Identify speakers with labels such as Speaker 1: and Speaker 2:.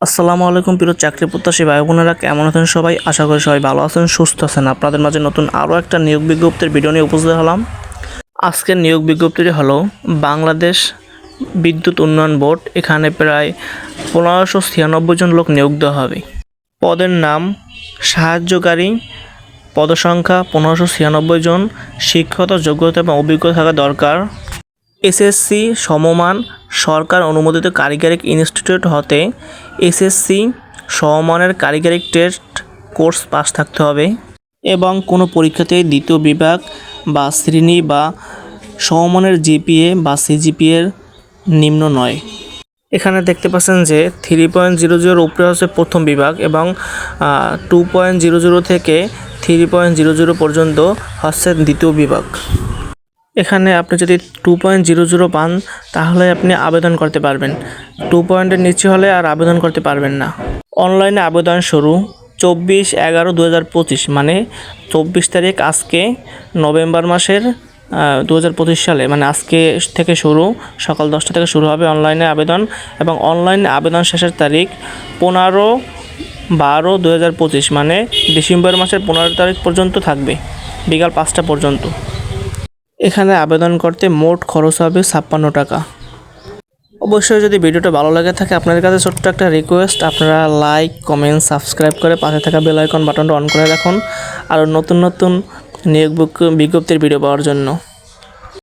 Speaker 1: আসসালামু আলাইকুম প্রিয় চাকরি প্রত্যাশী ভাই বোনেরা, কেমন আছেন সবাই? আশা করি সবাই ভালো আছেন, সুস্থ আছেন। আপনাদের মাঝে নতুন আরও একটা নিয়োগ বিজ্ঞপ্তির ভিডিও নিয়ে উপস্থিত হলাম। আজকের নিয়োগ বিজ্ঞপ্তিটি হলো বাংলাদেশ বিদ্যুৎ উন্নয়ন বোর্ড। এখানে প্রায় পনেরোশো ছিয়ানব্বই জন লোক নিয়োগ দেওয়া হবে। পদের নাম সাহায্যকারী, পদসংখ্যা পনেরোশো ছিয়ানব্বই জন শিক্ষত যোগ্যতা এবং অভিজ্ঞতা থাকা দরকার, এসএসসি সমমান সরকার অনুমোদিত কারিগরি ইনস্টিটিউট হতে এসএসসি সমমানের কারিগরি টেস্ট কোর্স পাস থাকতে হবে এবং কোনো পরীক্ষাতে দ্বিতীয় বিভাগ বা শ্রেণি বা সমমানের জিপিএ বা সিজিপিএর নিম্ন নয়। এখানে দেখতে পাচ্ছেন যে থ্রি পয়েন্ট জিরো জিরোর উপরে হচ্ছে প্রথম বিভাগ এবং টু পয়েন্ট জিরো জিরো থেকে থ্রি পয়েন্ট জিরো জিরো পর্যন্ত হচ্ছে দ্বিতীয় বিভাগ। এখানে আপনি যদি টু পয়েন্ট জিরো জিরো পান, তাহলে আপনি আবেদন করতে পারবেন। টু পয়েন্টের নিচে হলে আর আবেদন করতে পারবেন না। অনলাইনে আবেদন শুরু চব্বিশ এগারো দু হাজার পঁচিশ মানে চব্বিশ তারিখ আজকে নভেম্বর মাসের দু হাজার পঁচিশ সালে মানে আজকে থেকে শুরু, সকাল দশটা থেকে শুরু হবে অনলাইনে আবেদন। এবং অনলাইনে আবেদন শেষের তারিখ পনেরো বারো দু হাজার পঁচিশ মানে ডিসেম্বর মাসের পনেরো তারিখ পর্যন্ত থাকবে, বিকাল পাঁচটা পর্যন্ত। এখানে আবেদন করতে মোট খরচ হবে ছাপ্পান্ন টাকা। অবশ্যই যদি ভিডিওটা ভালো লাগে থাকে, আপনাদের কাছে ছোট্ট একটা রিকোয়েস্ট আপনারা লাইক কমেন্ট সাবস্ক্রাইব করে পাশে থাকা বেল আইকন বাটনটা অন করে রাখুন। আর নতুন নতুন নিয়োগ বিজ্ঞপ্তির ভিডিও পাওয়ার জন্য।